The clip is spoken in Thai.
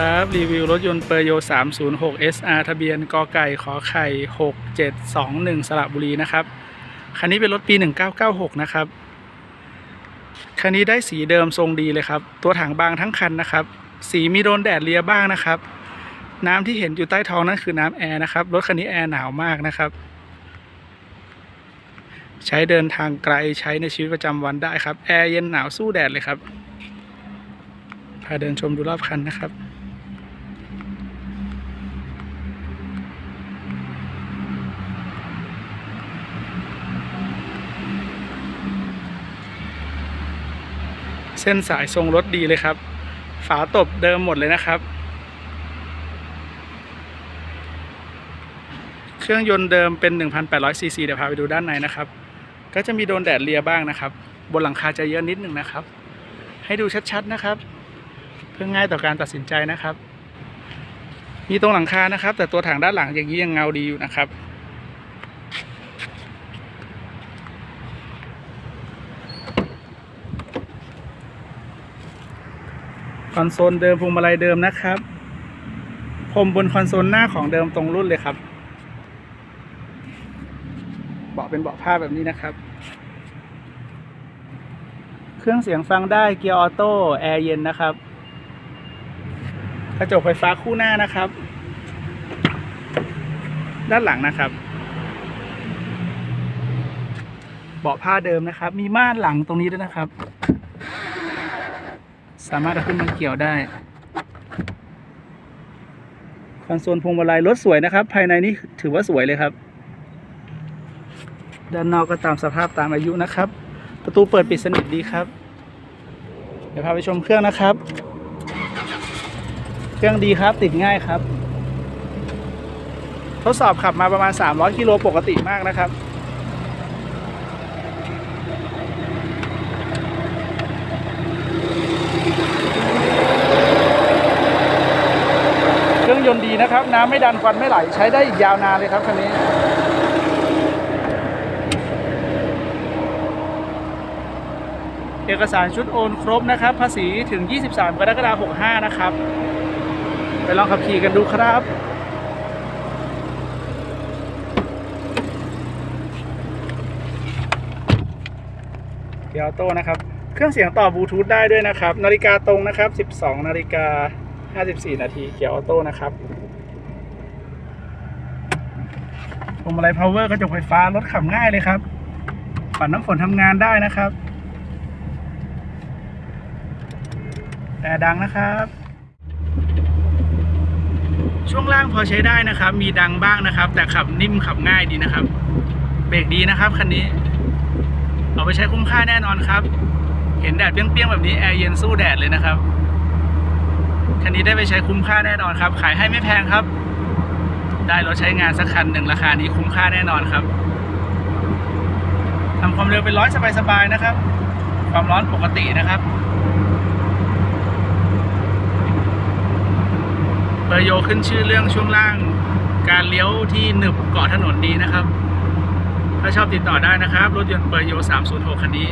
ครับ รีวิวรถยนต์เปอร์โย 306 SR ทะเบียนกอไก่ขอไข่ 6721 สระบุรีนะครับ คันนี้เป็นรถปี 1996 นะครับ คันนี้ได้สีเดิมทรงดีเลยครับ ตัวถังบางทั้งคันนะครับ สีมีโดนแดดเลียบ้างนะครับ น้ำที่เห็นอยู่ใต้ท้องนั่นคือน้ำแอร์นะครับ รถคันนี้แอร์หนาวมากนะครับ ใช้เดินทางไกลใช้ในชีวิตประจำวันได้ครับ แอร์เย็นหนาวสู้แดดเลยครับพาเดินชมดูรอบคันนะครับ เส้นสายทรงรถดีเลยครับ ฝาตบเดิมหมดเลยนะครับ เครื่องยนต์เดิมเป็น1,800ซีซีเดี๋ยวพาไปดูด้านในนะครับ ก็จะมีโดนแดดเลียบ้างนะครับ บนหลังคาจะเยอะนิดหนึ่งนะครับ ให้ดูชัดๆนะครับ เพื่อง่ายต่อการตัดสินใจนะครับ มีตรงหลังคานะครับ แต่ตัวถังด้านหลังอย่างนี้ยังเงาดีอยู่นะครับ คอนโซลเดิมพวงมาลัยเดิมนะครับพรมบนคอนโซลหน้าของเดิมตรงรุ่นเลยครับ เบาะเป็นเบาะผ้าแบบนี้นะครับ เครื่องเสียงฟังได้เกียร์ออโต้แอร์เย็นนะครับกระจกไฟฟ้าคู่หน้านะครับ ด้านหลังนะครับ เบาะผ้าเดิมนะครับ มีม่านหลังตรงนี้ด้วยนะครับ สามารถเอาขึ้นมาเกี่ยวได้คอนโซลพวงมาลัยรถสวยนะครับ ภายในนี่ถือว่าสวยเลยครับ ด้านนอกก็ตามสภาพตามอายุนะครับ ประตูเปิดปิดสนิทดีครับ เดี๋ยวพาไปชมเครื่องนะครับ เครื่องดีครับติดง่ายครับ ทดสอบขับมาประมาณ 300 กิโลปกติมากนะครับ รื่องยนต์ดีนะครับ น้ำไม่ดันควันไม่ไหล ใช้ได้อีกยาวนานเลยครับคันนี้เอกสารชุดโอนครบนะครับ ภาษีถึง 23 กรกฎาคม 65 นะครับ ไปลองขับขี่กันดูครับ เกียร์ออโต้นะครับ เครื่องเสียงต่อบลูทูธได้ด้วยนะครับ นาฬิกาตรงนะครับ 12 นาฬิกา 54 นาที เกียร์ออโต้นะครับพวงมาลัยพาวเวอร์กระจกไฟฟ้ารถขับง่ายเลยครับ ปัดน้ำฝนทำงานได้นะครับ แต่ดังนะครับ ช่วงล่างพอใช้ได้นะครับ มีดังบ้างนะครับ แต่ขับนิ่มขับง่ายดีนะครับ เบรกดีนะครับคันนี้ เอาไปใช้คุ้มค่าแน่นอนครับ เห็นแดดเปรี้ยงๆแบบนี้แอร์เย็นสู้แดดเลยนะครับ คันนี้ได้ไปใช้คุ้มค่าแน่นอนครับ ขายให้ไม่แพงครับ ได้รถใช้งานสักคันหนึ่งราคานี้คุ้มค่าแน่นอนครับทำความเร็วเป็นร้อยสบายๆนะครับ ความร้อนปกตินะครับเปอร์โยขึ้นชื่อเรื่องช่วงล่าง การเลี้ยวที่หนึบเกาะถนนดีนะครับ ถ้าชอบติดต่อได้นะครับ รถยนต์เปอร์โย306 คันนี้